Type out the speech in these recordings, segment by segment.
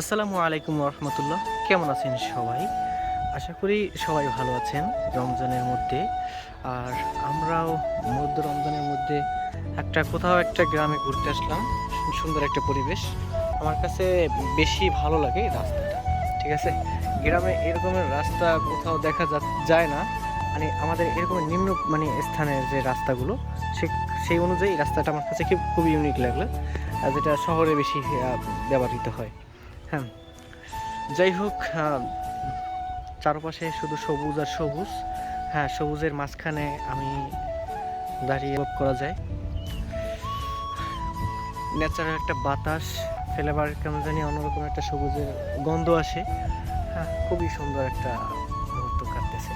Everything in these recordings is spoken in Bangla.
আসসালামু আলাইকুম রহমতুল্লাহ কেমন আছেন সবাই? আশা করি সবাই ভালো আছেন রমজানের মধ্যে। আর আমরাও মধ্য রমজানের মধ্যে একটা কোথাও একটা গ্রামে ঘুরতে আসলাম। সুন্দর একটা পরিবেশ। আমার কাছে বেশি ভালো লাগে রাস্তাটা, ঠিক আছে? গ্রামে এরকমের রাস্তা কোথাও দেখা যায় না। মানে আমাদের এরকম নিম্ন মানে স্থানের যে রাস্তাগুলো, সে, সেই অনুযায়ী রাস্তাটা আমার কাছে খুব, খুবই ইউনিক লাগল। যেটা শহরে বেশি ব্যবহৃত হয়। হ্যাঁ। যাই হোক চারপাশে শুধু সবুজ আর সবুজ। হ্যাঁ সবুজের মাঝখানে আমি দাঁড়িয়ে করা যায়। ন্যাচারাল একটা বাতাস ফেলেবার কেমন জানি অন্যরকম একটা সবুজের গন্ধ আসে। হ্যাঁ খুবই সুন্দর একটা মুহূর্ত কাটতেছে।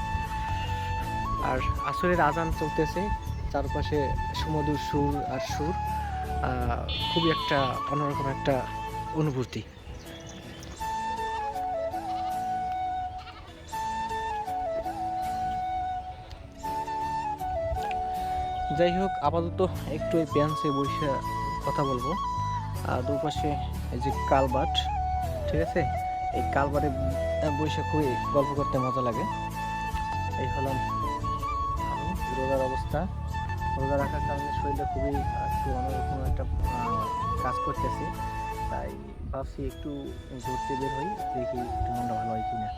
আর আসরের আজান চলতেছে, চারপাশে সুমধুর সুর আর সুর। খুবই একটা অন্যরকম একটা অনুভূতি। যাই হোক আপাতত একটু এই বেঞ্চে বসে কথা বলব। আর দুপাশে এই যে কালবাট, ঠিক আছে? এই কালবাটে বসে খুবই গল্প করতে মজা লাগে। এই হলাম রোজার অবস্থা। রোজা রাখার কারণে শরীরটা খুবই একটু অন্যরকম একটা কাজ করতেছে। তাই ভাবছি একটু ঘুরতে বের হই, দেখি একটু মনটা ভালো হয় কিনা।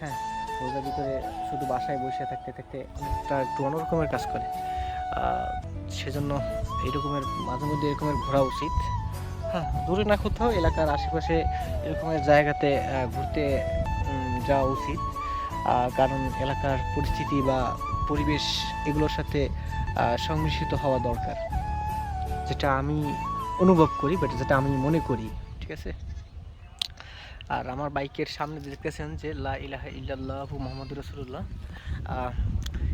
হ্যাঁ রোজার ভিতরে শুধু বাসায় বসে থাকতে থাকতে অনেকটা একটু অন্যরকমের কাজ করে। সেজন্য এইরকমের মাঝে মধ্যে এরকমের ঘোরা উচিত। হ্যাঁ দূরে না কোথাও এলাকার আশেপাশে এরকমের জায়গাতে ঘুরতে যাওয়া উচিত। কারণ এলাকার পরিস্থিতি বা পরিবেশ এগুলোর সাথে সংমিশ্রিত হওয়া দরকার। যেটা আমি অনুভব করি বাট যেটা আমি মনে করি, ঠিক আছে? আর আমার বাইকের সামনে দেখতেছেন যে, লা ইলাহা ইল্লাল্লাহু মোহাম্মদ রসুল্লাহ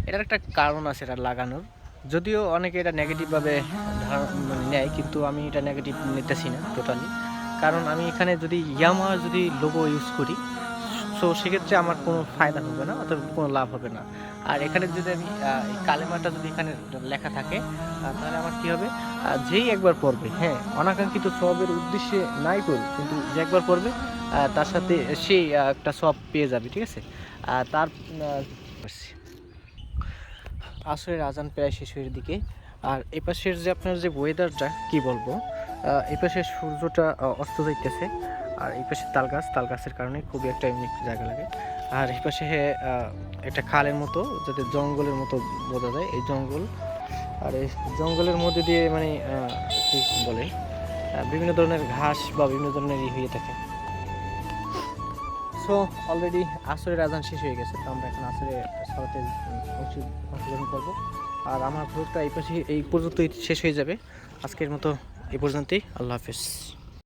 এটার একটা কারণ আছে এটা লাগানোর। যদিও অনেকে এটা নেগেটিভভাবে মানে নেয়, কিন্তু আমি এটা নেগেটিভ নিতেছি না টোটালি কারণ আমি এখানে যদি ইয়ামা যদি লোগো ইউজ করি সো সেক্ষেত্রে আমার কোনো ফায়দা হবে না অথবা কোনো লাভ হবে না। আর এখানে যদি আমি কালেমাটা যদি এখানে লেখা থাকে তাহলে আমার কি হবে? যেই একবার পড়বে হ্যাঁ অনাকাঙ্ক্ষিত সবের উদ্দেশ্যে নাই করুক কিন্তু যে একবার পড়বে তার সাথে সেই একটা সব পেয়ে যাবে, ঠিক আছে? তার আসরের আজান প্রায় শেষের দিকে। আর এই পাশের যে আপনার যে ওয়েদারটা কি বলব? আহ, এই পাশে সূর্যটা অস্ত যাইতেছে। আর এই পাশে তাল গাছ তাল গাছের কারণে খুবই একটা ইউনিক জায়গা লাগে। আর এই পাশে একটা খালের মতো যাতে জঙ্গলের মতো বোঝা যায়। এই জঙ্গল আর এই জঙ্গলের মধ্যে দিয়ে মানে কি বলে? বিভিন্ন ধরনের ঘাস বা বিভিন্ন ধরনের ই হয়ে থাকে। সো অলরেডি আসরের আজান শেষ হয়ে গেছে, তো আমরা এখন আসরে সালাতে অংশগ্রহণ করব। আর আমার ভ্রমণটা এই পাশে এই পর্যন্তই শেষ হয়ে যাবে। আজকের মতো এই পর্যন্তই। আল্লাহ হাফেজ।